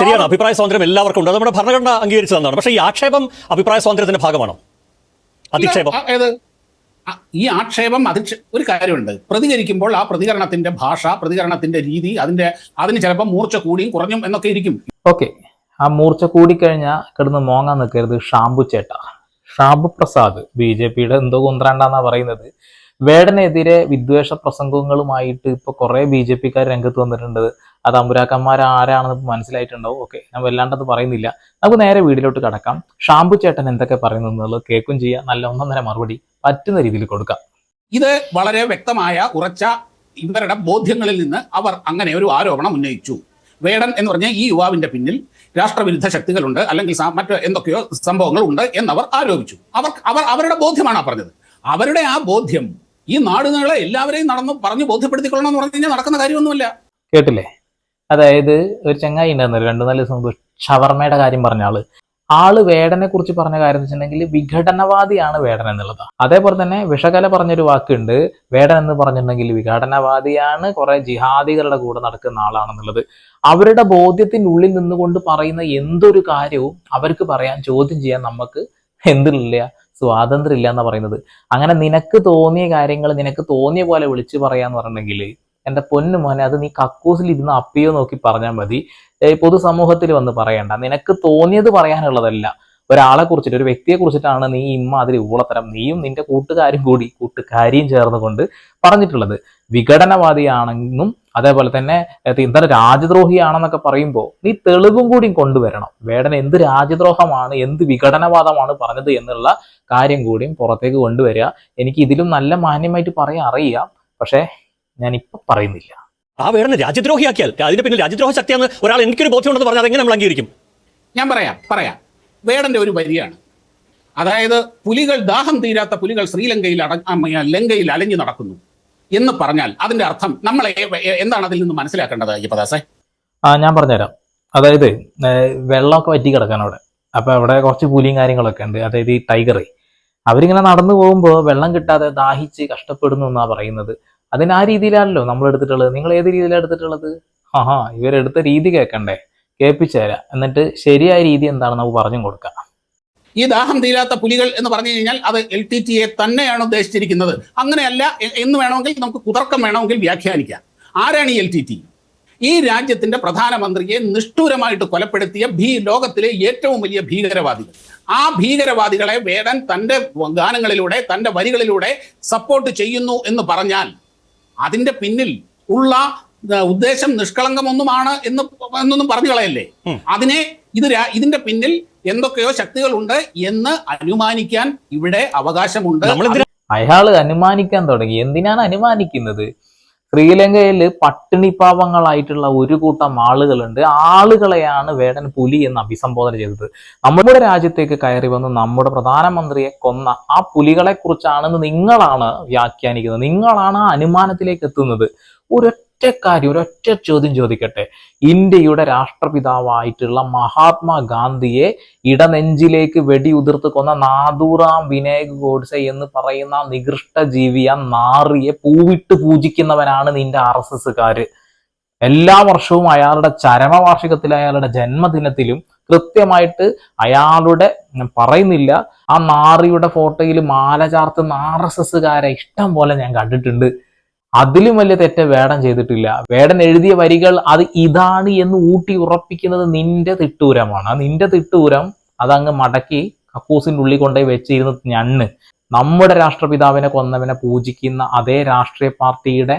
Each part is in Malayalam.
ശരിയാണ് അഭിപ്രായ സ്വാതന്ത്ര്യം എല്ലാവർക്കും ഉണ്ട്. അത് നമ്മുടെ ഭരണഘടന അംഗീകരിച്ചു തന്നതാണ് പക്ഷേ ഈ ആക്ഷേപം അഭിപ്രായ സ്വാതന്ത്ര്യത്തിന്റെ ഭാഗമാണോ? അധിക്ഷേപം. ഈ ആക്ഷേപം അധിക്ഷേ ഒരു കാര്യമുണ്ട്. പ്രതികരിക്കുമ്പോൾ ആ പ്രതികരണത്തിന്റെ ഭാഷ പ്രതികരണത്തിന്റെ രീതി അതിന്റെ അതിന് ചിലപ്പോൾ മൂർച്ച കൂടിയും കുറഞ്ഞും എന്നൊക്കെ ഇരിക്കും. ഓക്കെ. ആ മൂർച്ച കൂടിക്കഴിഞ്ഞാൽ കിടന്ന് മോങ്ങാൻ നിൽക്കരുത് ഷാംബു ചേട്ട. ഷാംബു പ്രസാദ് ബി ജെ പിയുടെ എന്തോ കുന്ത്രാണ്ടാന്നാ പറയുന്നത്. വേടനെതിരെ വിദ്വേഷ പ്രസംഗങ്ങളുമായിട്ട് ഇപ്പൊ കുറെ ബി ജെ പിക്കാർ രംഗത്ത് വന്നിട്ടുണ്ട്. അത് അമ്പുരാക്കന്മാർ ആരാണെന്ന് മനസ്സിലായിട്ടുണ്ടാവും. ഓക്കെ ഞാൻ വല്ലാണ്ടത് പറയുന്നില്ല. നമുക്ക് നേരെ വീട്ടിലോട്ട് കടക്കാം. ഷാംപു ചേട്ടൻ എന്തൊക്കെ പറയുന്നു എന്നുള്ളത് കേൾക്കും ചെയ്യാം. നല്ല ഒന്നൊന്നര മറുപടി പറ്റുന്ന രീതിയിൽ കൊടുക്കാം. ഇത് വളരെ വ്യക്തമായ ഉറച്ച ഇവരുടെ ബോധ്യങ്ങളിൽ നിന്ന് അവർ അങ്ങനെ ഒരു ആരോപണം ഉന്നയിച്ചു. വേടൻ എന്ന് പറഞ്ഞ ഈ യുവാവിന്റെ പിന്നിൽ രാഷ്ട്രവിരുദ്ധ ശക്തികളുണ്ട് അല്ലെങ്കിൽ മറ്റ് എന്തൊക്കെയോ സംഭവങ്ങൾ ഉണ്ട് എന്നവർ ആരോപിച്ചു. അവർ അവർ അവരുടെ ബോധ്യമാണ് ആ പറഞ്ഞത്. അവരുടെ ആ ബോധ്യം ഈ നാടുകളെ എല്ലാവരെയും നടന്നു പറഞ്ഞു ബോധ്യപ്പെടുത്തിക്കൊള്ളണം എന്ന് പറഞ്ഞു കഴിഞ്ഞാൽ നടക്കുന്ന കാര്യമൊന്നുമല്ല. കേട്ടില്ലേ? അതായത് ഒരു ചങ്ങായി ഉണ്ടായിരുന്നു രണ്ടു നാല് ദിവസം ഷവർമയുടെ കാര്യം പറഞ്ഞ ആൾ. ആൾ വേടനെ കുറിച്ച് പറഞ്ഞ കാര്യം എന്ന് വെച്ചിട്ടുണ്ടെങ്കിൽ വിഘടനവാദിയാണ് വേടൻ എന്നുള്ളത്. അതേപോലെ തന്നെ വിഷകല പറഞ്ഞൊരു വാക്കുണ്ട് വേടൻ എന്ന് പറഞ്ഞിട്ടുണ്ടെങ്കിൽ വിഘടനവാദിയാണ് കുറെ ജിഹാദികളുടെ കൂടെ നടക്കുന്ന ആളാണെന്നുള്ളത്. അവരുടെ ബോധ്യത്തിനുള്ളിൽ നിന്നുകൊണ്ട് പറയുന്ന എന്തൊരു കാര്യവും അവർക്ക് പറയാൻ ചോദ്യം ചെയ്യാൻ നമുക്ക് എന്തില്ല സ്വാതന്ത്ര്യം ഇല്ല എന്നാണ് പറയുന്നത്. അങ്ങനെ നിനക്ക് തോന്നിയ കാര്യങ്ങൾ നിനക്ക് തോന്നിയ പോലെ വിളിച്ചു പറയാന്ന് പറഞ്ഞിട്ടുണ്ടെങ്കിൽ എന്റെ പൊന്നു മോനെ അത് നീ കക്കൂസിൽ ഇരുന്ന് അപ്പിയോ നോക്കി പറഞ്ഞാൽ മതി. പൊതുസമൂഹത്തിൽ വന്ന് പറയണ്ട. നിനക്ക് തോന്നിയത് പറയാനുള്ളതല്ല. ഒരാളെ കുറിച്ചിട്ട് ഒരു വ്യക്തിയെ കുറിച്ചിട്ടാണ് നീ ഇമ്മ അതിൽ ഊളത്തരം. നീയും നിന്റെ കൂട്ടുകാരും കൂടി കൂട്ടുകാരിയും ചേർന്നുകൊണ്ട് പറഞ്ഞിട്ടുള്ളത്. വിഘടനവാദിയാണെന്നും അതേപോലെ തന്നെ എന്താണ് രാജ്യദ്രോഹിയാണെന്നൊക്കെ പറയുമ്പോൾ നീ തെളിവും കൂടി കൊണ്ടുവരണം. വേടൻ എന്ത് രാജ്യദ്രോഹമാണ് എന്ത് വിഘടനവാദമാണ് പറഞ്ഞത് എന്നുള്ള കാര്യം കൂടിയും പുറത്തേക്ക് കൊണ്ടുവരിക. എനിക്ക് ഇതിലും നല്ല മാന്യമായിട്ട് പറയാൻ അറിയാം. പക്ഷേ ഞാൻ ഇപ്പൊ പറയുന്നില്ല. ആ വേടനെ രാജ്യദ്രോഹിയാക്കിയാൽ. അതിന് പിന്നെ രാജ്യദ്രോഹ ശക്തിയാണ് ഒരാൾ എനിക്കൊരു ബോധ്യമുണ്ടെന്ന് പറഞ്ഞാൽ അതെങ്ങനെ നമ്മൾ അംഗീകരിക്കും? ഞാൻ പറയാം പറയാം. വേടന്റെ ഒരു വരിയാണ്. അതായത് പുലികൾ ദാഹം തീരാത്ത പുലികൾ ശ്രീലങ്കയിൽ അട ലങ്കയിൽ അലഞ്ഞു നടക്കുന്നു എന്ന് പറഞ്ഞാൽ അതിന്റെ അർത്ഥം നമ്മൾ എന്താണ് അതിൽ നിന്ന് മനസ്സിലാക്കേണ്ടത് അയ്യപ്പദാസെ? ആ ഞാൻ പറഞ്ഞുതരാം. അതായത് വെള്ളമൊക്കെ വറ്റി കിടക്കാൻ അവിടെ. അപ്പൊ അവിടെ കുറച്ച് പുലിയും കാര്യങ്ങളൊക്കെ ഉണ്ട്. അതായത് ഈ ടൈഗർ അവരിങ്ങനെ നടന്നു പോകുമ്പോൾ വെള്ളം കിട്ടാതെ ദാഹിച്ച് കഷ്ടപ്പെടുന്നു എന്നാ പറയുന്നത്. അതിന് ആ രീതിയിലാണല്ലോ നമ്മൾ എടുത്തിട്ടുള്ളത്. നിങ്ങൾ ഏത് രീതിയിലാണ് എടുത്തിട്ടുള്ളത്? ആഹാ ഇവരെടുത്ത രീതി കേൾക്കണ്ടേ കേൾപ്പിച്ചു തരാം എന്നിട്ട് ശരിയായ രീതി എന്താണെന്ന് നമുക്ക് പറഞ്ഞു കൊടുക്കാം. ഈ ദാഹം തീരാത്ത പുലികൾ എന്ന് പറഞ്ഞു കഴിഞ്ഞാൽ അത് എൽ ടി ടിയെ തന്നെയാണ് ഉദ്ദേശിച്ചിരിക്കുന്നത്. അങ്ങനെയല്ല എന്ന് വേണമെങ്കിൽ നമുക്ക് കുതർക്കം വേണമെങ്കിൽ വ്യാഖ്യാനിക്കാം. ആരാണ് ഈ എൽ ടി ടി? ഈ രാജ്യത്തിന്റെ പ്രധാനമന്ത്രിയെ നിഷ്ഠൂരമായിട്ട് കൊലപ്പെടുത്തിയ ഭീ ലോകത്തിലെ ഏറ്റവും വലിയ ഭീകരവാദികൾ. ആ ഭീകരവാദികളെ വേടൻ തന്റെ ഗാനങ്ങളിലൂടെ തന്റെ വരികളിലൂടെ സപ്പോർട്ട് ചെയ്യുന്നു എന്ന് പറഞ്ഞാൽ അതിന്റെ പിന്നിൽ ഉള്ള ഉദ്ദേശം നിഷ്കളങ്കമൊന്നുമാണ് എന്ന് എന്നൊന്നും പറഞ്ഞു കളയല്ലേ? അതിനെ ഇത് ഇതിന്റെ പിന്നിൽ എന്തൊക്കെയോ ശക്തികളുണ്ട് എന്ന് അനുമാനിക്കാൻ ഇവിടെ അവകാശമുണ്ട്. അയാൾ അനുമാനിക്കാൻ തുടങ്ങി. എന്തിനാണ് അനുമാനിക്കുന്നത്? ശ്രീലങ്കയിൽ പട്ടിണി പാവങ്ങളായിട്ടുള്ള ഒരു കൂട്ടം ആളുകളുണ്ട്. ആളുകളെയാണ് വേടൻ പുലി എന്ന് അഭിസംബോധന ചെയ്തത്. നമ്മുടെ രാജ്യത്തേക്ക് കയറി വന്ന് നമ്മുടെ പ്രധാനമന്ത്രിയെ കൊന്ന ആ പുലികളെ കുറിച്ചാണെന്ന് നിങ്ങളാണ് വ്യാഖ്യാനിക്കുന്നത്. നിങ്ങളാണ് ആ അനുമാനത്തിലേക്ക് എത്തുന്നത്. ഒരൊറ്റ കാര്യം ഒരൊറ്റ ചോദ്യം ചോദിക്കട്ടെ. ഇന്ത്യയുടെ രാഷ്ട്രപിതാവായിട്ടുള്ള മഹാത്മാഗാന്ധിയെ ഇടനെഞ്ചിലേക്ക് വെടിയുതിർത്ത് കൊന്ന നാദൂറാം വിനായക് ഗോഡ്സെ എന്ന് പറയുന്ന നികൃഷ്ട ജീവിയ നാറിയെ പൂവിട്ട് പൂജിക്കുന്നവനാണ് നിന്റെ ആർ എസ് എസ്സുകാര്. എല്ലാ വർഷവും അയാളുടെ ചരമവാർഷികത്തിൽ അയാളുടെ ജന്മദിനത്തിലും കൃത്യമായിട്ട് അയാളുടെ പറയുന്നില്ല ആ നാറിയുടെ ഫോട്ടോയിൽ മാല ചാർത്തുന്ന ആർ എസ് എസ്സുകാരെ ഇഷ്ടം പോലെ ഞാൻ കണ്ടിട്ടുണ്ട്. അതിലും വലിയ തെറ്റ വേടൻ ചെയ്തിട്ടില്ല. വേടൻ എഴുതിയ വരികൾ അത് ഇതാണ് എന്ന് ഊട്ടി ഉറപ്പിക്കുന്നത് നിന്റെ തിട്ടൂരമാണ്. ആ നിന്റെ തിട്ടൂരം അതങ്ങ് മടക്കി കക്കൂസിന്റെ ഉള്ളിൽ കൊണ്ടുപോയി വെച്ചിരുന്ന ഞണ്ണ്. നമ്മുടെ രാഷ്ട്രപിതാവിനെ കൊന്നവനെ പൂജിക്കുന്ന അതേ രാഷ്ട്രീയ പാർട്ടിയുടെ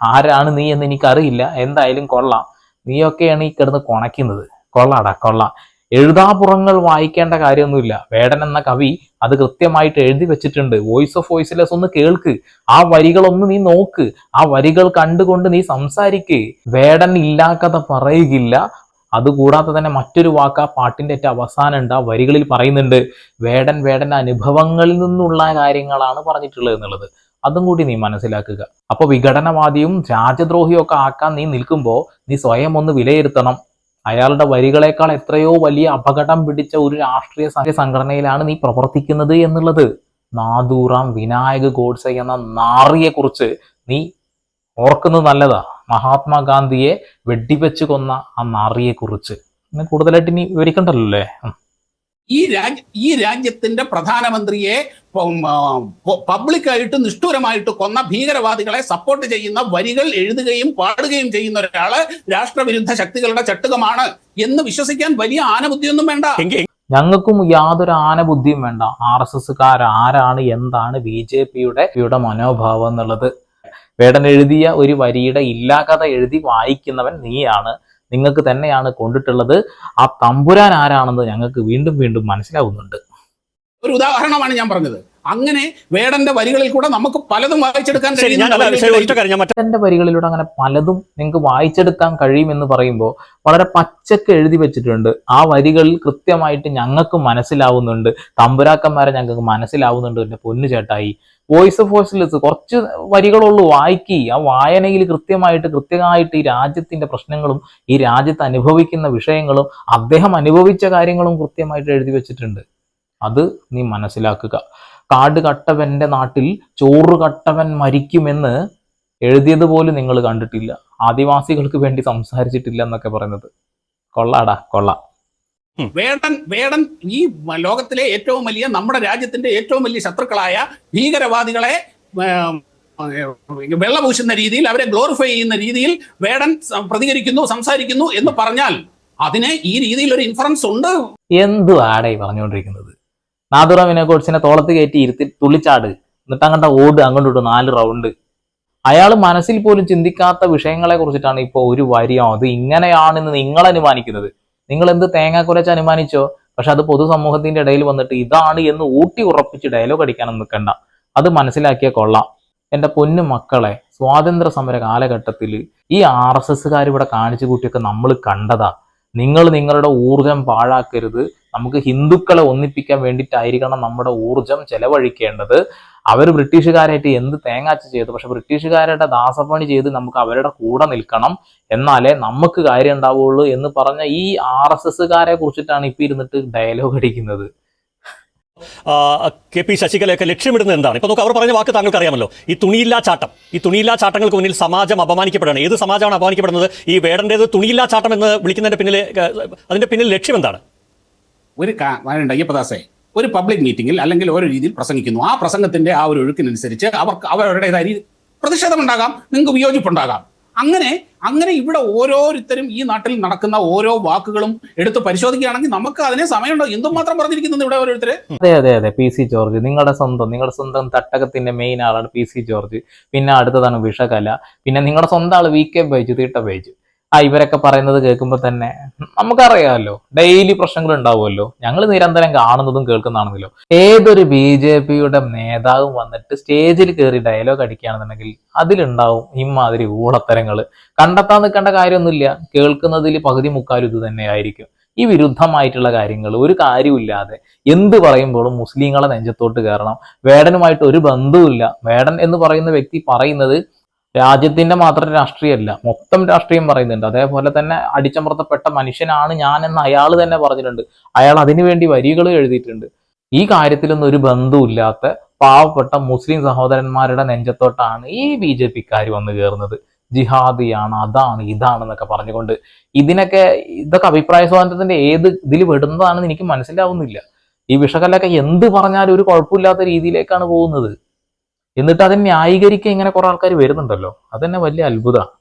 ആരാണ് നീ എന്ന് എനിക്കറിയില്ല. എന്തായാലും കൊള്ളാം. നീയൊക്കെയാണ് ഈ കിടന്ന് കൊണയ്ക്കുന്നത്. കൊള്ളാടാ കൊള്ളാം. എഴുതാപുറങ്ങൾ വായിക്കേണ്ട കാര്യമൊന്നുമില്ല. വേടൻ എന്ന കവി അത് കൃത്യമായിട്ട് എഴുതി വെച്ചിട്ടുണ്ട്. വോയിസ് ഓഫ് വോയിസ്ലെസ് ഒന്ന് കേൾക്ക്. ആ വരികളൊന്ന് നീ നോക്ക്. ആ വരികൾ കണ്ടുകൊണ്ട് നീ സംസാരിക്ക്. വേടൻ ഇല്ലാക്കഥ പറയുകില്ല. അതുകൂടാതെ തന്നെ മറ്റൊരു വാക്ക് ആ പാട്ടിന്റെ ഏറ്റവും അവസാനം ഉണ്ട്. ആ വരികളിൽ പറയുന്നുണ്ട് വേടൻ വേടന്റെ അനുഭവങ്ങളിൽ നിന്നുള്ള കാര്യങ്ങളാണ് പറഞ്ഞിട്ടുള്ളത് എന്നുള്ളത്. അതും കൂടി നീ മനസ്സിലാക്കുക. അപ്പൊ വിഘടനവാദിയും രാജ്യദ്രോഹിയും ഒക്കെ ആക്കാൻ നീ നിൽക്കുമ്പോൾ നീ സ്വയം ഒന്ന് വിലയിരുത്തണം. അയാളുടെ വരികളെക്കാൾ എത്രയോ വലിയ അപകടം പിടിച്ച ഒരു രാഷ്ട്രീയ സംഘടനയിലാണ് നീ പ്രവർത്തിക്കുന്നത് എന്നുള്ളത്. നാദൂറാം വിനായക് ഗോഡ്സെ എന്ന നാറിയെ കുറിച്ച് നീ ഓർക്കുന്നത് നല്ലതാ. മഹാത്മാഗാന്ധിയെ വെടിവെച്ച് കൊന്ന ആ നാറിയെ കുറിച്ച് കൂടുതലായിട്ട് ഇനി വിവരിക്കണ്ടല്ലോ അല്ലേ. ഈ രാജ്യ ഈ രാജ്യത്തിന്റെ പ്രധാനമന്ത്രിയെ പബ്ലിക്കായിട്ട് നിഷ്ഠൂരമായിട്ട് കൊന്ന ഭീകരവാദികളെ സപ്പോർട്ട് ചെയ്യുന്ന വരികൾ എഴുതുകയും പാടുകയും ചെയ്യുന്ന ഒരാൾ രാഷ്ട്രവിരുദ്ധ ശക്തികളുടെ ചട്ടുകമാണ് എന്ന് വിശ്വസിക്കാൻ വലിയ ആനബുദ്ധിയൊന്നും വേണ്ട. ഞങ്ങൾക്കും യാതൊരു ആനബുദ്ധിയും വേണ്ട. ആർ എസ് എസ്സുകാർ ആരാണ് എന്താണ് ബി ജെ പിയുടെ യുടെ മനോഭാവം എന്നുള്ളത്. വേടൻ എഴുതിയ ഒരു വരിയുടെ ഇല്ലാ കഥ എഴുതി വായിക്കുന്നവൻ നീയാണ്. നിങ്ങൾക്ക് തന്നെയാണ് കൊണ്ടിട്ടുള്ളത്. ആ തമ്പുരാൻ ആരാണെന്ന് ഞങ്ങൾക്ക് വീണ്ടും വീണ്ടും മനസ്സിലാവുന്നുണ്ട്. ഒരു ഉദാഹരണമാണ് ഞാൻ പറഞ്ഞത്. അങ്ങനെ വേടന്റെ വരികളിൽ കൂടെ നമുക്ക് പലതും വായിച്ചെടുക്കാൻ കഴിയും വരികളിലൂടെ അങ്ങനെ പലതും നിങ്ങൾക്ക് വായിച്ചെടുക്കാൻ കഴിയുമെന്ന് പറയുമ്പോൾ വളരെ പച്ചക്ക് എഴുതി വെച്ചിട്ടുണ്ട്. ആ വരികളിൽ കൃത്യമായിട്ട് ഞങ്ങൾക്ക് മനസ്സിലാവുന്നുണ്ട്. തമ്പുരാക്കന്മാരെ ഞങ്ങൾക്ക് മനസ്സിലാവുന്നുണ്ട്. എന്റെ പൊന്നു ചേട്ടായി. വോയിസ് ഓഫ് വോയിസ്ലെസ് കുറച്ച് വരികളുള്ളൂ. വായിക്കി. ആ വായനയിൽ കൃത്യമായിട്ട് കൃത്യമായിട്ട് ഈ രാജ്യത്തിന്റെ പ്രശ്നങ്ങളും ഈ രാജ്യത്ത് അനുഭവിക്കുന്ന വിഷയങ്ങളും അദ്ദേഹം അനുഭവിച്ച കാര്യങ്ങളും കൃത്യമായിട്ട് എഴുതി വെച്ചിട്ടുണ്ട്. അത് നീ മനസ്സിലാക്കുക. കാട് കട്ടവന്റെ നാട്ടിൽ ചോറ് കട്ടവൻ മരിക്കുമെന്ന് എഴുതിയത് പോലും നിങ്ങൾ കണ്ടിട്ടില്ല. ആദിവാസികൾക്ക് വേണ്ടി സംസാരിച്ചിട്ടില്ല എന്നൊക്കെ പറയുന്നത്. കൊള്ളാടാ കൊള്ള. വേടൻ വേടൻ ഈ ലോകത്തിലെ ഏറ്റവും വലിയ നമ്മുടെ രാജ്യത്തിന്റെ ഏറ്റവും വലിയ ശത്രുക്കളായ ഭീകരവാദികളെ വെള്ളപൂശുന്ന രീതിയിൽ അവരെ ഗ്ലോറിഫൈ ചെയ്യുന്ന രീതിയിൽ വേടൻ പ്രതികരിക്കുന്നു സംസാരിക്കുന്നു എന്ന് പറഞ്ഞാൽ അതിന് ഈ രീതിയിൽ ഒരു ഇൻഫറൻസ് ഉണ്ട്. എന്തു ആടെ പറഞ്ഞുകൊണ്ടിരിക്കുന്നത്? നാദുറാമിനെ കോഴ്സിനെ തോളത്ത് കയറ്റി ഇരുത്തി തുള്ളിച്ചാട്. എന്നിട്ട് അങ്ങോട്ട് ഓട് അങ്ങോട്ട് ഇട്ടു നാല് റൗണ്ട് അയാൾ മനസ്സിൽ പോലും ചിന്തിക്കാത്ത വിഷയങ്ങളെ കുറിച്ചിട്ടാണ് ഇപ്പോൾ ഒരു വരിയോ അത് ഇങ്ങനെയാണെന്ന് നിങ്ങൾ അനുമാനിക്കുന്നത്. നിങ്ങൾ എന്ത് തേങ്ങ കുരച്ച് അനുമാനിച്ചോ? പക്ഷെ അത് പൊതുസമൂഹത്തിന്റെ ഇടയിൽ വന്നിട്ട് ഇതാണ് എന്ന് ഊട്ടി ഉറപ്പിച്ച് ഡയലോഗ് അടിക്കാനൊന്നും നിൽക്കണ്ട. അത് മനസ്സിലാക്കിയ കൊള്ളാം. എന്റെ പൊന്നു മക്കളെ സ്വാതന്ത്ര്യ സമര കാലഘട്ടത്തിൽ ഈ ആർ എസ് എസ്സുകാർ ഇവിടെ കാണിച്ചു കൂട്ടിയൊക്കെ നമ്മൾ കണ്ടതാ. നിങ്ങൾ നിങ്ങളുടെ ഊർജം പാഴാക്കരുത്. നമുക്ക് ഹിന്ദുക്കളെ ഒന്നിപ്പിക്കാൻ വേണ്ടിയിട്ടായിരിക്കണം നമ്മുടെ ഊർജം ചെലവഴിക്കേണ്ടത്. അവർ ബ്രിട്ടീഷുകാരായിട്ട് എന്ത് തേങ്ങാച്ച് ചെയ്തു? പക്ഷെ ബ്രിട്ടീഷുകാരുടെ ദാസപ്പണി ചെയ്ത് നമുക്ക് അവരുടെ കൂടെ നിൽക്കണം. എന്നാലേ നമുക്ക് കാര്യം ഉണ്ടാവുള്ളൂ എന്ന് പറഞ്ഞ ഈ ആർ എസ് എസ്സുകാരെ കുറിച്ചിട്ടാണ് ഇപ്പൊ ഇരുന്നിട്ട് ഡയലോഗ് അടിക്കുന്നത്. കെ പി ശശികലയൊക്കെ ലക്ഷ്യമിടുന്നത് എന്താണ്? ഇപ്പൊ നമുക്ക് അവർ പറഞ്ഞ വാക്ക് താങ്കൾക്ക് അറിയാമല്ലോ ഈ തുണിയില്ലാ ചാട്ടം. ഈ തുണിയില്ലാ ചാട്ടങ്ങൾക്ക് മുന്നിൽ സമാജം അപമാനിക്കപ്പെടുകയാണ്. ഏത് സമാജമാണ് അപമാനിക്കപ്പെടുന്നത്? ഈ വേടന്റേത് തുണിയില്ലാ ചാട്ടം എന്ന് വിളിക്കുന്നതിന്റെ പിന്നിലെ അതിന്റെ പിന്നിൽ ലക്ഷ്യം എന്താണ്? ഒരു കാ- വേണ്ട അയ്യപ്പദാസേ. ഒരു പബ്ലിക് മീറ്റിംഗിൽ അല്ലെങ്കിൽ ഓരോ രീതിയിൽ പ്രസംഗിക്കുന്നു. ആ പ്രസംഗത്തിന്റെ ആ ഒരു ഒഴുക്കിനനുസരിച്ച് അവർക്ക് അവരുടേതായ രീതി പ്രതിഷേധമുണ്ടാകാം നിങ്ങൾക്ക് വിയോജിപ്പുണ്ടാകാം. അങ്ങനെ അങ്ങനെ ഇവിടെ ഓരോരുത്തരും ഈ നാട്ടിൽ നടക്കുന്ന ഓരോ വാക്കുകളും എടുത്ത് പരിശോധിക്കുകയാണെങ്കിൽ നമുക്ക് അതിനെ സമയമുണ്ടോ? എന്തുമാത്രം പറഞ്ഞിരിക്കുന്നത് ഇവിടെ ഓരോരുത്തര്? അതെ അതെ അതെ. പി സി ജോർജ് നിങ്ങളുടെ സ്വന്തം നിങ്ങളുടെ സ്വന്തം തട്ടകത്തിന്റെ മെയിൻ ആളാണ് പി സി ജോർജ്. പിന്നെ അടുത്തതാണ് വിഷകല. പിന്നെ നിങ്ങളുടെ സ്വന്തം ആൾ വി കെ ബൈജു തീട്ട ബൈജു. ആ ഇവരൊക്കെ പറയുന്നത് കേൾക്കുമ്പോൾ തന്നെ നമുക്കറിയാമല്ലോ. ഡെയിലി പ്രശ്നങ്ങൾ ഉണ്ടാവുമല്ലോ. ഞങ്ങൾ നിരന്തരം കാണുന്നതും കേൾക്കുന്നതാണെങ്കിലോ ഏതൊരു ബി ജെ പിയുടെ നേതാവും വന്നിട്ട് സ്റ്റേജിൽ കയറി ഡയലോഗ് അടിക്കുകയാണെന്നുണ്ടെങ്കിൽ അതിലുണ്ടാവും ഇമാതിരി ഊളത്തരങ്ങൾ കണ്ടെത്താൻ നിൽക്കേണ്ട കാര്യമൊന്നുമില്ല. കേൾക്കുന്നതിൽ പകുതി മുക്കാലും ഇത് തന്നെയായിരിക്കും. ഈ വിരുദ്ധമായിട്ടുള്ള കാര്യങ്ങൾ ഒരു കാര്യമില്ലാതെ എന്ത് പറയുമ്പോഴും മുസ്ലിങ്ങളെ നെഞ്ചത്തോട്ട് കയറണം. വേടനുമായിട്ട് ഒരു ബന്ധവുമില്ല. വേടൻ എന്ന് പറയുന്ന വ്യക്തി പറയുന്നത് രാജ്യത്തിന്റെ മാത്രം രാഷ്ട്രീയമല്ല മൊത്തം രാഷ്ട്രീയം പറയുന്നുണ്ട്. അതേപോലെ തന്നെ അടിച്ചമർത്തപ്പെട്ട മനുഷ്യനാണ് ഞാൻ എന്ന് അയാൾ തന്നെ പറഞ്ഞിട്ടുണ്ട്. അയാൾ അതിനുവേണ്ടി വരികൾ എഴുതിയിട്ടുണ്ട്. ഈ കാര്യത്തിലൊന്നും ഒരു ബന്ധവുമില്ലാത്ത പാവപ്പെട്ട മുസ്ലിം സഹോദരന്മാരുടെ നെഞ്ചത്തോട്ടാണ് ഈ ബി ജെ പിക്കാർ വന്ന് കയറുന്നത് ജിഹാദിയാണ് അതാണ് ഇതാണെന്നൊക്കെ പറഞ്ഞുകൊണ്ട്. ഇതിനൊക്കെ ഇതൊക്കെ അഭിപ്രായ സ്വാതന്ത്ര്യത്തിന്റെ ഏത് ഇതിൽ വിടുന്നതാണെന്ന് എനിക്ക് മനസ്സിലാവുന്നില്ല. ഈ വിഷകലൊക്കെ എന്ത് പറഞ്ഞാലും ഒരു കുഴപ്പമില്ലാത്ത രീതിയിലേക്കാണ് പോകുന്നത്. എന്നിട്ട് അതിനെ ന്യായീകരിക്കാൻ ഇങ്ങനെ കുറെ ആൾക്കാർ വരുന്നുണ്ടല്ലോ. അതന്നെ വലിയ അത്ഭുതമാണ്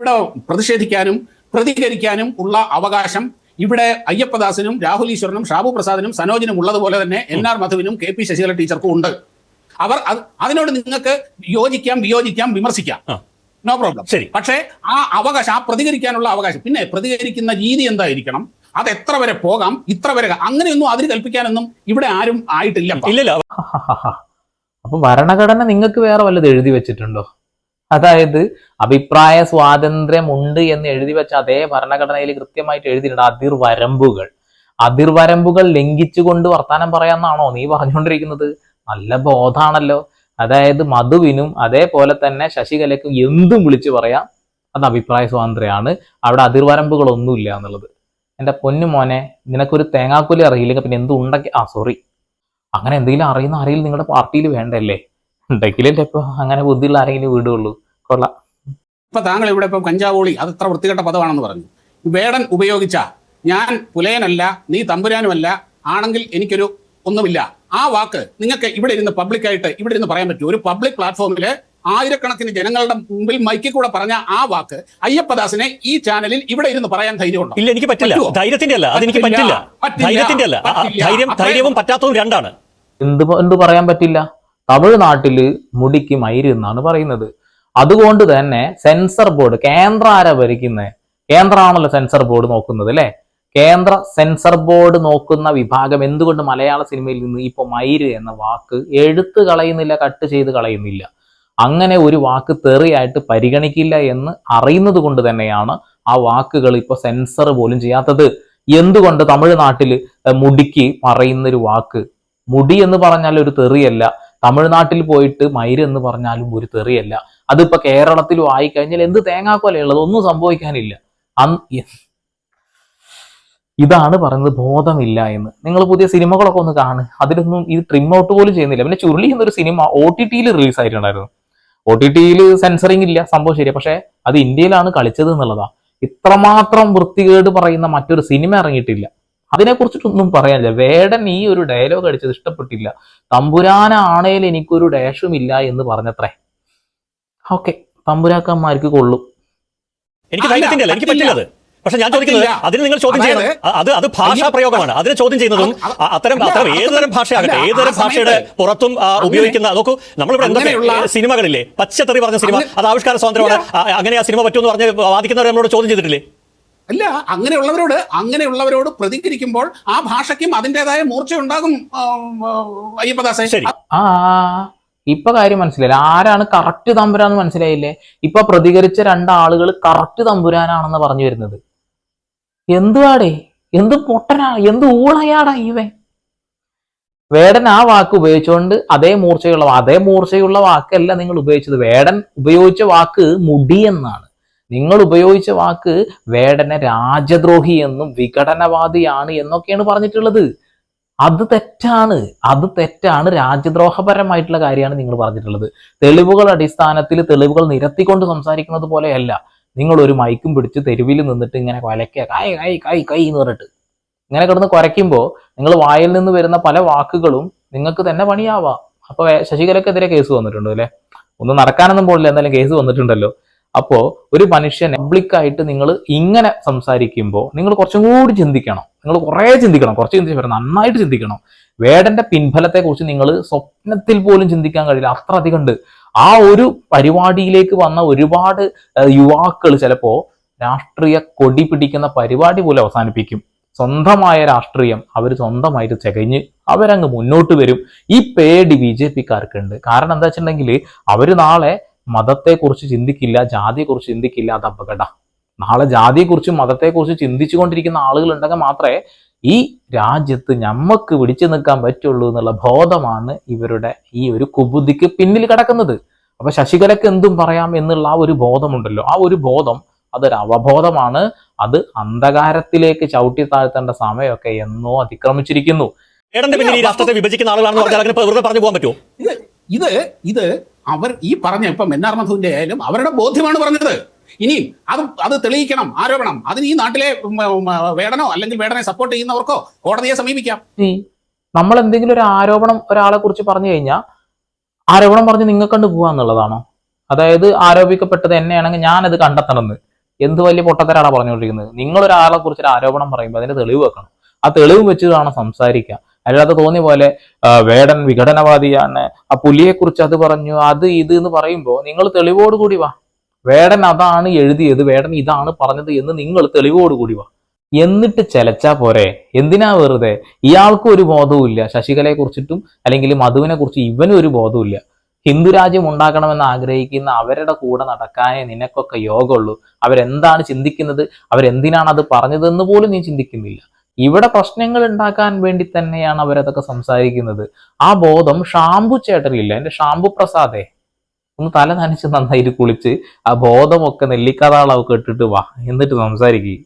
ഇവിടെ പ്രതിഷേധിക്കാനും പ്രതികരിക്കാനും ഉള്ള അവകാശം ഇവിടെ അയ്യപ്പദാസിനും രാഹുൽ ഈശ്വരനും ഷാബു പ്രസാദിനും സനോജിനും ഉള്ളതുപോലെ തന്നെ എൻ ആർ മധുവിനും കെ പി ശശികല ടീച്ചർക്കും ഉണ്ട്. അവർ അതിനോട് നിങ്ങൾക്ക് യോജിക്കാം വിയോജിക്കാം വിമർശിക്കാം. നോ പ്രോബ്ലം ശരി. പക്ഷേ ആ അവകാശം ആ പ്രതികരിക്കാനുള്ള അവകാശം പിന്നെ പ്രതികരിക്കുന്ന രീതി എന്തായിരിക്കണം? അത് എത്ര വരെ പോകാം? ഇത്ര വരെ അങ്ങനെയൊന്നും അതിന് കൽപ്പിക്കാനൊന്നും ഇവിടെ ആരും ആയിട്ടില്ല ഇല്ലില്ല. അപ്പൊ ഭരണഘടന നിങ്ങൾക്ക് വേറെ വല്ലത് എഴുതി വെച്ചിട്ടുണ്ടോ? അതായത് അഭിപ്രായ സ്വാതന്ത്ര്യം ഉണ്ട് എന്ന് എഴുതി വെച്ച അതേ ഭരണഘടനയിൽ കൃത്യമായിട്ട് എഴുതിയിട്ടുണ്ട് അതിർവരമ്പുകൾ. അതിർവരമ്പുകൾ ലംഘിച്ചുകൊണ്ട് വർത്താനം പറയാമെന്നാണോ നീ പറഞ്ഞുകൊണ്ടിരിക്കുന്നത് നല്ല ബോധാണല്ലോ. അതായത് മധുവിനും അതേപോലെ തന്നെ ശശികലയ്ക്കും എന്തും വിളിച്ചു പറയാം. അത് അഭിപ്രായ സ്വാതന്ത്ര്യമാണ്. അവിടെ അതിർവരമ്പുകളൊന്നുമില്ല എന്നുള്ളത്. എന്റെ പൊന്നു മോനെ നിനക്കൊരു തേങ്ങാക്കുലി അറിയില്ലെങ്കിൽ പിന്നെ എന്തുണ്ടെങ്കിൽ ആ സോറി അങ്ങനെ എന്തെങ്കിലും അറിയുന്ന ആരെങ്കിലും നിങ്ങളുടെ പാർട്ടിയിൽ വേണ്ടല്ലേ? ഉണ്ടെങ്കിലല്ലേ ഇപ്പൊ അങ്ങനെ ബുദ്ധിയുള്ള ആരെങ്കിലും വീടുള്ളൂ കൊള്ളാം. ഇപ്പൊ താങ്കൾ ഇവിടെ ഇപ്പം കഞ്ചാവോളി അത് എത്ര വൃത്തികെട്ട പദമാണെന്ന് പറഞ്ഞു. വേടൻ ഉപയോഗിച്ച ഞാൻ പുലയനല്ല നീ തമ്പുരാനുമല്ല ആണെങ്കിൽ എനിക്കൊരു ഒന്നുമില്ല. ആ വാക്ക് നിങ്ങൾക്ക് ഇവിടെ ഇരുന്ന് പബ്ലിക്കായിട്ട് ഇവിടെ ഇരുന്ന് പറയാൻ പറ്റും ഒരു പബ്ലിക് പ്ലാറ്റ്ഫോമിൽ ആയിരക്കണക്കിന് ജനങ്ങളുടെ മുമ്പിൽ മൈക്കിൽ കൂടെ പറഞ്ഞ ആ വാക്ക് അയ്യപ്പദാസിനെ ഈ ചാനലിൽ ഇവിടെ ഇരുന്ന് പറയാൻ ധൈര്യമുണ്ടോ? ഇല്ല എനിക്ക് പറ്റില്ല? ധൈര്യത്തിന്റെ അല്ല. അതെനിക്ക് പറ്റില്ല. ധൈര്യത്തിന്റെ അല്ല. ധൈര്യം ധൈര്യവും പറ്റാത്തതും രണ്ടാണ്. എന്ത് എന്ത് പറയാൻ പറ്റില്ല? തമിഴ്നാട്ടിൽ മുടിക്ക് മയിര് എന്നാണ് പറയുന്നത്. അതുകൊണ്ട് തന്നെ സെൻസർ ബോർഡ് കേന്ദ്ര ആരാ ഭരിക്കുന്നത് കേന്ദ്രമാണല്ലോ സെൻസർ ബോർഡ് നോക്കുന്നത് അല്ലെ? കേന്ദ്ര സെൻസർ ബോർഡ് നോക്കുന്ന വിഭാഗം എന്തുകൊണ്ട് മലയാള സിനിമയിൽ നിന്ന് ഇപ്പൊ മൈര് എന്ന വാക്ക് എഴുത്ത് കളയുന്നില്ല കട്ട് ചെയ്ത് കളയുന്നില്ല? അങ്ങനെ ഒരു വാക്ക് തെറിയായിട്ട് പരിഗണിക്കില്ല എന്ന് അറിയുന്നത് കൊണ്ട് തന്നെയാണ് ആ വാക്കുകൾ ഇപ്പോൾ സെൻസർ പോലും ചെയ്യാത്തത്. എന്തുകൊണ്ട് തമിഴ്നാട്ടിൽ മുടിക്ക് പറയുന്ന ഒരു വാക്ക്? മുടി എന്ന് പറഞ്ഞാൽ ഒരു തെറിയല്ല. തമിഴ്നാട്ടിൽ പോയിട്ട് മൈര് എന്ന് പറഞ്ഞാലും ഒരു തെറിയല്ല. അതിപ്പോ കേരളത്തിലും ആയിക്കഴിഞ്ഞാൽ എന്ത് തേങ്ങാക്കൊലയുള്ളത് ഒന്നും സംഭവിക്കാനില്ല. ഇതാണ് പറയുന്നത് ബോധമില്ല എന്ന്. നിങ്ങൾ പുതിയ സിനിമകളൊക്കെ ഒന്ന് കാണുക. അതിലൊന്നും ഇത് ട്രിം ഔട്ട് പോലും ചെയ്യുന്നില്ല. പിന്നെ ചുരുളി എന്നൊരു സിനിമ ഒ ടി ടിയിൽ റിലീസ് ആയിട്ടുണ്ടായിരുന്നു. ഒ ടി ടിയിൽ സെൻസറിങ് ഇല്ല. സംഭവം ശരിയാ. പക്ഷേ അത് ഇന്ത്യയിലാണ് കളിച്ചത് എന്നുള്ളതാ. ഇത്രമാത്രം വൃത്തികേട് പറയുന്ന മറ്റൊരു സിനിമ ഇറങ്ങിയിട്ടില്ല. അതിനെ കുറിച്ചിട്ടൊന്നും പറയാനില്ല. വേടൻ ഈ ഒരു ഡയലോഗ് അടിച്ചത് ഇഷ്ടപ്പെട്ടില്ല. തമ്പുരാനാണേൽ എനിക്കൊരു ഡേഷും ഇല്ല എന്ന് പറഞ്ഞത്രേ. ഓക്കെ. തമ്പുരാക്കന്മാർക്ക് കൊള്ളും. എനിക്ക് എനിക്ക് പറ്റില്ല. പക്ഷെ ഞാൻ ചോദിക്കുന്നത്. അതിന് നിങ്ങൾ ചോദ്യം ചെയ്യണം. അത് അത് ഭാഷാ പ്രയോഗമാണ്. അതിനെ ചോദ്യം ചെയ്യുന്നതും അത്തരം അത്തരം അത് ഏതുതരം ഭാഷയാകട്ടെ ഏതുതരം ഭാഷയുടെ പുറത്തും ഉപയോഗിക്കുന്ന നോക്കൂ നമ്മളിവിടെ എന്തൊക്കെ അങ്ങനെയുള്ള- സിനിമകളില്ലേ? പച്ചത്തെറി പറഞ്ഞ സിനിമ അത് ആവിഷ്കാര സ്വാതന്ത്ര്യമാണ്. അങ്ങനെ ആ സിനിമ പറ്റുമെന്ന് പറഞ്ഞ് വാദിക്കുന്നവർ നമ്മളോട് ചോദ്യം ചെയ്തിട്ടില്ലേ? അല്ല അങ്ങനെയുള്ളവരോട് അങ്ങനെയുള്ളവരോട് പ്രതികരിക്കുമ്പോൾ ആ ഭാഷയ്ക്കും അതിന്റെതായ മൂർച്ച ഉണ്ടാകും അയ്യപ്പദാസെ. ആ ഇപ്പൊ കാര്യം മനസ്സിലായില്ല? ആരാണ് കറക്റ്റ് തമ്പുരാന്ന് മനസ്സിലായില്ലേ? ഇപ്പൊ പ്രതികരിച്ച രണ്ടാളുകൾ കറക്റ്റ് തമ്പുരാനാണെന്ന് പറഞ്ഞു വരുന്നത്. എന്തുവാടേ? എന്ത് പൊട്ടനാ? എന്ത് ഊളയാടാ ഇവൻ? വേടൻ ആ വാക്ക് ഉപയോഗിച്ചുകൊണ്ട് അതേ മൂർച്ചയുള്ള അതേ മൂർച്ചയുള്ള വാക്കല്ല നിങ്ങൾ ഉപയോഗിച്ചത്. വേടൻ ഉപയോഗിച്ച വാക്ക് മുടി എന്നാണ്. നിങ്ങൾ ഉപയോഗിച്ച വാക്ക് വേടനെ രാജദ്രോഹി എന്നും വിഘടനവാദിയാണ് എന്നൊക്കെയാണ് പറഞ്ഞിട്ടുള്ളത്. അത് തെറ്റാണ്. അത് തെറ്റാണ്. രാജ്യദ്രോഹപരമായിട്ടുള്ള കാര്യമാണ് നിങ്ങൾ പറഞ്ഞിട്ടുള്ളത്. തെളിവുകൾ അടിസ്ഥാനത്തിൽ തെളിവുകൾ നിരത്തിക്കൊണ്ട് സംസാരിക്കുന്നത് പോലെയല്ല. നിങ്ങൾ ഒരു മൈക്കും പിടിച്ച് തെരുവിൽ നിന്നിട്ട് ഇങ്ങനെ കൊലയ്ക്കുക കായ് കായ് കായ് കൈ എന്ന് പറഞ്ഞിട്ട്. ഇങ്ങനെ കിടന്ന് കുരയ്ക്കുമ്പോൾ നിങ്ങൾ വായിൽ നിന്ന് വരുന്ന പല വാക്കുകളും നിങ്ങൾക്ക് തന്നെ പണിയാവാം. അപ്പോൾ ശശികലക്കെതിരെ കേസ് വന്നിട്ടുണ്ട് അല്ലേ? ഒന്നും നടക്കാനൊന്നും പോലില്ല എന്തായാലും കേസ് വന്നിട്ടുണ്ടല്ലോ. അപ്പോൾ ഒരു മനുഷ്യൻ പബ്ലിക്കായിട്ട് നിങ്ങൾ ഇങ്ങനെ സംസാരിക്കുമ്പോൾ നിങ്ങൾ കുറച്ചും കൂടി ചിന്തിക്കണം. നിങ്ങൾ കുറേ ചിന്തിക്കണം. കുറച്ച് ചിന്തിച്ച് നന്നായിട്ട് ചിന്തിക്കണം. വേടന്റെ പിൻഫലത്തെ കുറിച്ച് നിങ്ങൾ സ്വപ്നത്തിൽ പോലും ചിന്തിക്കാൻ കഴിയില്ല. അത്ര അധികം ഉണ്ട്. ആ ഒരു പരിപാടിയിലേക്ക് വന്ന ഒരുപാട് യുവാക്കൾ ചിലപ്പോ രാഷ്ട്രീയ കൊടി പിടിക്കുന്ന പരിപാടി പോലും അവസാനിപ്പിക്കും. സ്വന്തമായ രാഷ്ട്രീയം അവർ സ്വന്തമായിട്ട് ചകഞ്ഞ് അവരങ്ങ് മുന്നോട്ട് വരും. ഈ പേടി ബി ജെ പിക്കാർക്കുണ്ട്. കാരണം എന്താ വെച്ചിട്ടുണ്ടെങ്കിൽ അവർ നാളെ മതത്തെക്കുറിച്ച് ചിന്തിക്കില്ല ജാതിയെക്കുറിച്ച് ചിന്തിക്കില്ല അത് അപകട. നാളെ ജാതിയെക്കുറിച്ചും മതത്തെക്കുറിച്ചും ചിന്തിച്ചുകൊണ്ടിരിക്കുന്ന ആളുകൾ ഉണ്ടെങ്കിൽ മാത്രമേ ഈ രാജ്യത്ത് ഞമ്മക്ക് പിടിച്ചു നിൽക്കാൻ പറ്റുള്ളൂ എന്നുള്ള ബോധമാണ് ഇവരുടെ ഈ ഒരു കുബുദ്ധിക്ക് പിന്നിൽ കിടക്കുന്നത്. അപ്പൊ ശശികലക്ക് എന്തും പറയാം എന്നുള്ള ആ ഒരു ബോധമുണ്ടല്ലോ. ആ ഒരു ബോധം അതൊരു അവബോധമാണ്. അത് അന്ധകാരത്തിലേക്ക് ചവിട്ടി താഴ്ത്തേണ്ട സമയമൊക്കെ എന്നോ അതിക്രമിച്ചിരിക്കുന്നു. ഏടന്റെ പിന്നിൽ ഈ രാഷ്ട്രത്തെ വിഭജിക്കുന്ന ആളുകളാണെന്ന് പറഞ്ഞാൽ അങ്ങനെ വെറുതെ പറഞ്ഞു പോകാൻ പറ്റുമോ? ഇത് ഇത് ഇത് അവർ ഈ പറഞ്ഞ ഇപ്പം എൻ ആർ മധുവിന്റെ ആയാലും അവരുടെ ബോധ്യമാണ് പറഞ്ഞത്. ഇനിയും അത് അത് തെളിയിക്കണം ആരോപണം. അതിന് ഈ നാട്ടിലെ വേടനോ അല്ലെങ്കിൽ വേടനെ സപ്പോർട്ട് ചെയ്യുന്നവർക്കോ കോടതിയെ സമീപിക്കാം. നമ്മൾ എന്തെങ്കിലും ഒരു ആരോപണം ഒരാളെ കുറിച്ച് പറഞ്ഞു കഴിഞ്ഞാൽ ആരോപണം പറഞ്ഞ് നിങ്ങൾ കണ്ടു പോവാന്നുള്ളതാണോ അതായത് ആരോപിക്കപ്പെട്ടത് എന്നെയാണെങ്കിൽ ഞാനത് കണ്ടെത്തണമെന്ന്. എന്ത് വലിയ പൊട്ടത്തരാണ് പറഞ്ഞുകൊണ്ടിരിക്കുന്നത്? നിങ്ങൾ ഒരാളെ കുറിച്ച് ഒരു ആരോപണം പറയുമ്പോൾ അതിന് തെളിവ് വെക്കണം. ആ തെളിവ് വെച്ച് വേണം സംസാരിക്കുക അല്ലാതെ തോന്നിയ പോലെ വേടൻ വിഘടനവാദിയാണ്. ആ പുലിയെ കുറിച്ച് അത് പറഞ്ഞു അത് ഇത് എന്ന് പറയുമ്പോൾ നിങ്ങൾ തെളിവോടുകൂടി വാ. വേടൻ അതാണ് എഴുതിയത് വേടൻ ഇതാണ് പറഞ്ഞത് എന്ന് നിങ്ങൾ തെളിവോടുകൂടി വാ. എന്നിട്ട് ചെലച്ചാ പോരെ? എന്തിനാ വെറുതെ? ഇയാൾക്കും ഒരു ബോധവുമില്ല ശശികലയെ കുറിച്ചിട്ടും അല്ലെങ്കിൽ മധുവിനെ കുറിച്ച് ഇവനും ഒരു ബോധവുമില്ല ഹിന്ദുരാജ്യം ഉണ്ടാക്കണമെന്ന് ആഗ്രഹിക്കുന്ന അവരുടെ കൂടെ നടക്കാനേ നിനക്കൊക്കെ യോഗമുള്ളൂ. അവരെന്താണ് ചിന്തിക്കുന്നത്? അവരെന്തിനാണ് അത് പറഞ്ഞതെന്ന് പോലും നീ ചിന്തിക്കുന്നില്ല. ഇവിടെ പ്രശ്നങ്ങൾ ഉണ്ടാക്കാൻ വേണ്ടി തന്നെയാണ് അവരതൊക്കെ സംസാരിക്കുന്നത്. ആ ബോധം ഷാംബു ചേട്ടനില്ല എന്റെ ഷാംബു പ്രസാദേ. ഒന്ന് തല നനച്ച് നന്നായിട്ട് കുളിച്ച് ആ ബോധമൊക്കെ നെല്ലിക്കതാളൊക്കെ ഇട്ടിട്ട് വാ എന്നിട്ട് സംസാരിക്കുക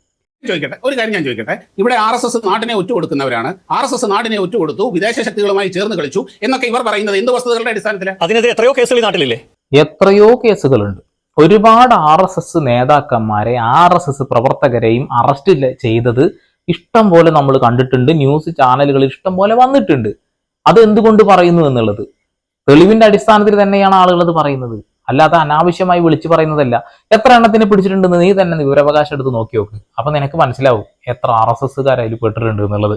ചോദിക്കട്ടെ ഒരു കാര്യം ഞാൻ ചോദിക്കട്ടെ. ഇവിടെ ആർ എസ് എസ് നാടിനെ ഒറ്റുകൊടുക്കുന്നവരാണ്. ആർ എസ് എസ് നാടിനെ ഒറ്റുകൊടുത്തു വിദേശ ശക്തികളുമായി ചേർന്ന് കളിച്ചു എന്നൊക്കെ ഇവർ പറയുന്നത് എന്ത് വസ്തുതകളുടെ അടിസ്ഥാനത്തിൽ അതിനെതിരെ എത്രയോ കേസുകൾ ഈ നാട്ടിലില്ലേ? എത്രയോ കേസുകളുണ്ട്. ഒരുപാട് ആർ എസ് എസ് നേതാക്കന്മാരെ ആർ എസ് എസ് പ്രവർത്തകരെയും അറസ്റ്റ് ചെയ്തത് ഇഷ്ടം പോലെ നമ്മൾ കണ്ടിട്ടുണ്ട്. ന്യൂസ് ചാനലുകളിൽ ഇഷ്ടം പോലെ വന്നിട്ടുണ്ട്. അത് എന്തുകൊണ്ട് പറയുന്നു എന്നുള്ളത്? തെളിവിന്റെ അടിസ്ഥാനത്തിൽ തന്നെയാണ് ആളുകൾ അത് പറയുന്നത്. അല്ലാതെ അനാവശ്യമായി വിളിച്ചു പറയുന്നതല്ല. എത്ര എണ്ണത്തിന് പിടിച്ചിട്ടുണ്ടെന്ന് നീ തന്നെ വിവരാവകാശം എടുത്ത് നോക്കി നോക്ക്. അപ്പൊ നിനക്ക് മനസ്സിലാവും എത്ര ആർ എസ് എസ്സുകാർ അതിൽ പെട്ടിട്ടുണ്ട് എന്നുള്ളത്.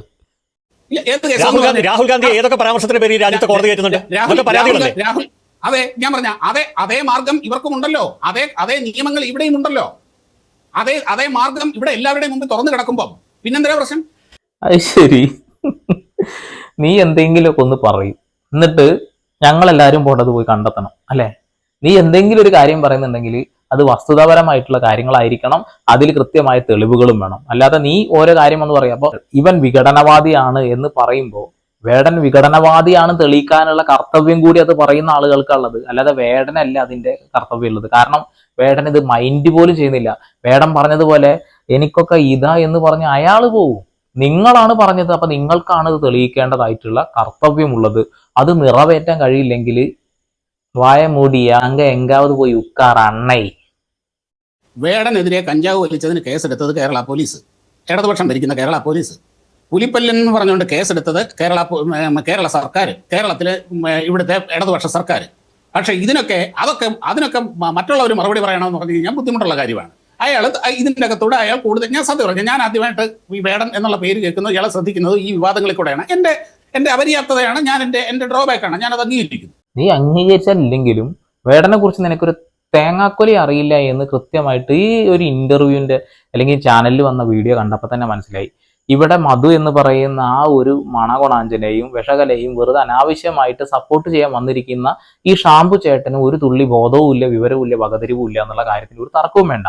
രാഹുൽ ഗാന്ധി പറഞ്ഞേ? രാഹുൽ ഗാന്ധി ഏതൊക്കെ പരാമർശത്തിന് പേര് രാജ്യത്തെ കോടതി കയറ്റുന്നുണ്ട് രാഹുൽ അതെ ഞാൻ പറഞ്ഞ അതേ അതേ മാർഗം ഇവർക്കും ഉണ്ടല്ലോ. അതേ അതേ നിയമങ്ങൾ ഇവിടെയും ഉണ്ടല്ലോ. അതേ അതേ മാർഗം ഇവിടെ എല്ലാവരുടെയും മുമ്പ് തുറന്നു കിടക്കുമ്പോൾ പിന്നെന്താ പ്രശ്നം? അത് ശരി. നീ എന്തെങ്കിലുമൊക്കെ ഒന്ന് പറയും. എന്നിട്ട് ഞങ്ങളെല്ലാവരും പോകേണ്ടത് പോയി കണ്ടെത്തണം അല്ലെ? നീ എന്തെങ്കിലും ഒരു കാര്യം പറയുന്നുണ്ടെങ്കിൽ അത് വസ്തുതാപരമായിട്ടുള്ള കാര്യങ്ങളായിരിക്കണം അതിൽ കൃത്യമായ തെളിവുകളും വേണം. അല്ലാതെ നീ ഓരോ കാര്യം എന്ന് പറയാം അപ്പൊ ഇവൻ വിഘടനവാദിയാണ് എന്ന് പറയുമ്പോൾ വേടൻ വിഘടനവാദിയാണ് തെളിയിക്കാനുള്ള കർത്തവ്യം കൂടി അത് പറയുന്ന ആളുകൾക്കുള്ളത് അല്ലാതെ വേടനല്ല അതിന്റെ കർത്തവ്യം ഉള്ളത് കാരണം വേടൻ ഇത് മൈൻഡ് പോലും ചെയ്യുന്നില്ല. വേടൻ പറഞ്ഞതുപോലെ എനിക്കൊക്കെ ഇതാ എന്ന് പറഞ്ഞ് അയാൾ പോവും. നിങ്ങളാണ് പറഞ്ഞത് അപ്പൊ നിങ്ങൾക്കാണ് ഇത് തെളിയിക്കേണ്ടതായിട്ടുള്ള കർത്തവ്യമുള്ളത്. അത് നിറവേറ്റാൻ കഴിയില്ലെങ്കിൽ വായ മൂടിയ അങ്ക എങ്കാവത് പോയി ഉക്കാർ അണ്ണൈ വേടനെതിരെ കഞ്ചാവ് വലിച്ചതിന് കേസെടുത്തത് കേരള പോലീസ്. ഇടതുപക്ഷം ഭരിക്കുന്ന കേരള പോലീസ്. പുലിപ്പല്ലൻ എന്ന് പറഞ്ഞുകൊണ്ട് കേസെടുത്തത് കേരള കേരള സർക്കാർ കേരളത്തിലെ ഇവിടുത്തെ ഇടതുപക്ഷ സർക്കാർ പക്ഷേ ഇതിനൊക്കെ അതൊക്കെ അതിനൊക്കെ മറ്റുള്ളവർ മറുപടി പറയണമെന്ന് പറഞ്ഞു കഴിഞ്ഞാൽ ബുദ്ധിമുട്ടുള്ള കാര്യമാണ്. അയാൾ ഇതിന്റെ അകത്തൂടെ അയാൾ കൂടുതൽ ഞാൻ സത്യം പറഞ്ഞു ഞാൻ ആദ്യമായിട്ട് ഈ വേടൻ എന്നുള്ള പേര് കേൾക്കുന്നത് ഇയാളെ ശ്രദ്ധിക്കുന്നത് ഈ വിവാദങ്ങളിൽ കൂടെയാണ്. എന്റെ എന്റെ അപര്യാപ്തതയാണ്. ഞാൻ എന്റെ എന്റെ ആണ്. ഞാൻ അത് അംഗീകരിക്കുന്നു. നീ അംഗീകരിച്ചില്ലെങ്കിലും വേടനെ കുറിച്ച് നിനക്കൊരു തേങ്ങാക്കൊലി അറിയില്ല എന്ന് കൃത്യമായിട്ട് ഈ ഒരു ഇന്റർവ്യൂവിന്റെ അല്ലെങ്കിൽ ചാനലിൽ വന്ന വീഡിയോ കണ്ടപ്പോൾ തന്നെ മനസ്സിലായി. ഇവിടെ മധു എന്ന് പറയുന്ന ആ ഒരു മണകൊണാഞ്ചനെയും വിഷകലയും വെറുതെ അനാവശ്യമായിട്ട് സപ്പോർട്ട് ചെയ്യാൻ വന്നിരിക്കുന്ന ഈ ഷാംപു ചേട്ടന് ഒരു തുള്ളി ബോധവും ഇല്ല വിവരവും ഇല്ല വകതിരിവും ഇല്ല എന്നുള്ള കാര്യത്തിൽ ഒരു തർക്കവും വേണ്ട.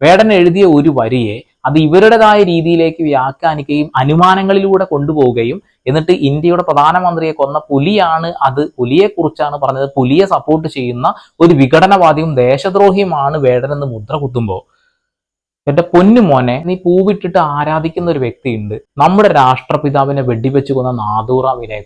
വേടൻ എഴുതിയ ഒരു വരിയെ അത് ഇവരുടേതായ രീതിയിലേക്ക് വ്യാഖ്യാനിക്കുകയും അനുമാനങ്ങളിലൂടെ കൊണ്ടുപോവുകയും എന്നിട്ട് ഇന്ത്യയുടെ പ്രധാനമന്ത്രിയെ കൊന്ന പുലിയാണ് അത്. പുലിയെ കുറിച്ചാണ് പറഞ്ഞത്. പുലിയെ സപ്പോർട്ട് ചെയ്യുന്ന ഒരു വിഘടനവാദിയും ദേശദ്രോഹിയുമാണ് വേടനെന്ന് മുദ്ര കുത്തുമ്പോൾ. എന്റെ പൊന്നു മോനെ നീ പൂവിട്ടിട്ട് ആരാധിക്കുന്ന ഒരു വ്യക്തിയുണ്ട്. നമ്മുടെ രാഷ്ട്രപിതാവിനെ വെടിവെച്ചു കൊന്ന നാദൂറ വിനയ്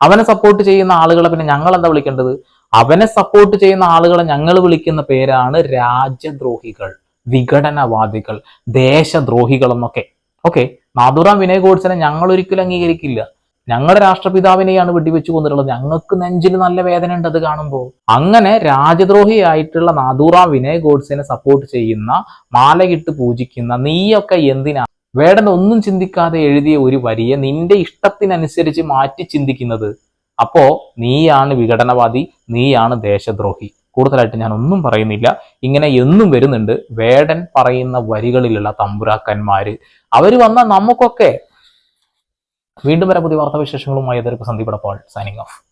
അവനെ സപ്പോർട്ട് ചെയ്യുന്ന ആളുകളെ പിന്നെ ഞങ്ങൾ എന്താ വിളിക്കേണ്ടത്? അവനെ സപ്പോർട്ട് ചെയ്യുന്ന ആളുകളെ ഞങ്ങൾ വിളിക്കുന്ന പേരാണ് രാജ്യദ്രോഹികൾ. വിഘടനവാദികൾ ദേശദ്രോഹികളെന്നൊക്കെ. ഓക്കെ നാഥുറാം വിനയ് ഗോഡ്സിനെ ഞങ്ങൾ ഒരിക്കലും അംഗീകരിക്കില്ല. ഞങ്ങളുടെ രാഷ്ട്രപിതാവിനെയാണ് വെടിവെച്ചു കൊന്നിട്ടുള്ളത്. ഞങ്ങൾക്ക് നെഞ്ചിൽ നല്ല വേദന ഉണ്ട് അത് കാണുമ്പോൾ അങ്ങനെ രാജ്യദ്രോഹിയായിട്ടുള്ള നാദൂറാം വിനയ് ഗോഡ്സിനെ സപ്പോർട്ട് ചെയ്യുന്ന മാലകിട്ട് പൂജിക്കുന്ന നീയൊക്കെ എന്തിനാ? വേടൻ ഒന്നും ചിന്തിക്കാതെ എഴുതിയ ഒരു വരിയെ നിന്റെ ഇഷ്ടത്തിനനുസരിച്ച് മാറ്റി ചിന്തിക്കുന്നത്. അപ്പോ നീയാണ് വിഘടനവാദി നീയാണ് ദേശദ്രോഹി. കൂടുതലായിട്ട് ഞാൻ ഒന്നും പറയുന്നില്ല. ഇങ്ങനെ എന്നും വരുന്നുണ്ട്. വേടൻ പറയുന്ന വരികളിലുള്ള തമ്പുരാക്കന്മാര്. അവർ വന്ന നമുക്കൊക്കെ വീണ്ടും വരെ പുതിയ വാർത്താവിശേഷങ്ങളുമായി. എതിർപ്പ് സന്ദീപ് സൈനിങ് ഓഫ്